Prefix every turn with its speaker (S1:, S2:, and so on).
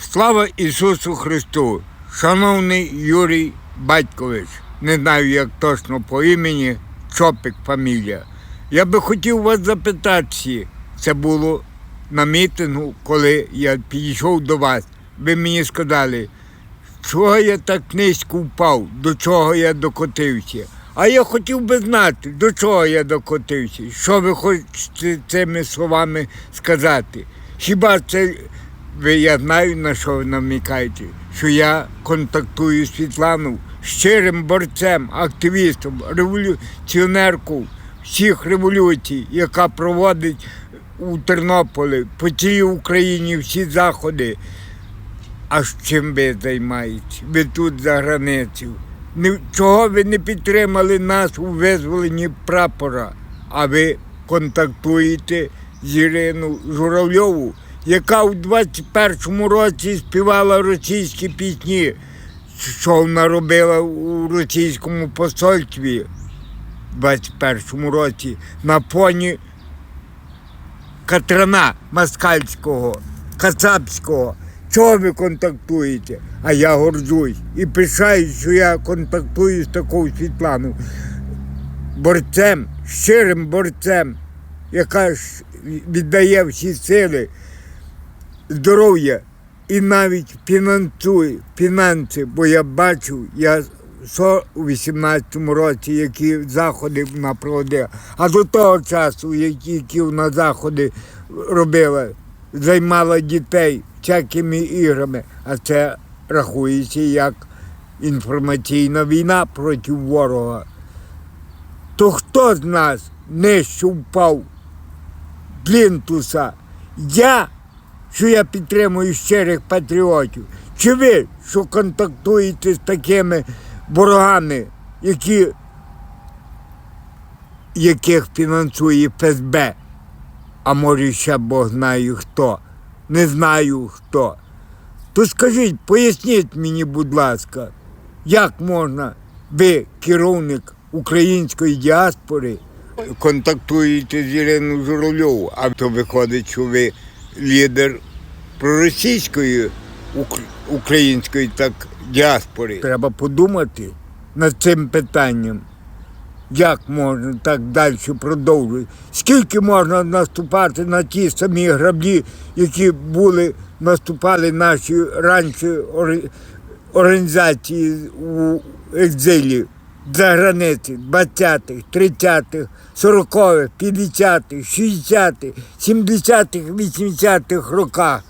S1: Слава Ісусу Христу! Шановний Юрій Батькович, не знаю, як точно по імені, Чопик фамілія. Я би хотів вас запитати, це було на мітингу, коли я підійшов до вас. Ви мені сказали, чого я так низько впав, до чого я докотився. А я хотів би знати, до чого я докотився, що ви хочете цими словами сказати. Хіба це ви я знаю, на що ви намікаєте, що я контактую з Світлану щирим борцем, активістом, революціонеркою всіх революцій, яка проводить у Тернополі, по цілій Україні всі заходи. А чим ви займаєтесь? Ви тут за границею. Чого ви не підтримали нас у визволенні прапора? А ви контактуєте з Іриною Журавльову, яка у 21-му році співала російські пісні, що вона робила у російському посольстві в 21-му році на фоні Катрана Москальського, Кацапського. Чого ви контактуєте? А я горжусь і пишаюсь, що я контактую з такою Світланою. Борцем, щирим борцем, яка віддає всі сили, здоров'я і навіть фінансує фінанси, бо я бачу, я що у 18-му році, які заходи вона проводила, а до того часу, які вона заходи робила, займала дітей всякими іграми, а це рахується як інформаційна війна проти ворога. То хто з нас нижче впав плінтуса? Я, що я підтримую щирих патріотів, чи ви, що контактуєте з такими ворогами, які, яких фінансує ФСБ, а може ще Бог знає хто, не знаю хто. То скажіть, поясніть мені, будь ласка, як можна ви, керівник української діаспори, контактуєте з Іриною Журавльовою, а то виходить, що ви лідер проросійської української так діаспори. Треба подумати над цим питанням. Як можна так далі продовжувати? Скільки можна наступати на ті самі граблі, які були, наступали наші раніше організації у екзилі за границі 20-х, 30-х, 40-х, 50-х, 60-х, 70-х, 80-х роках.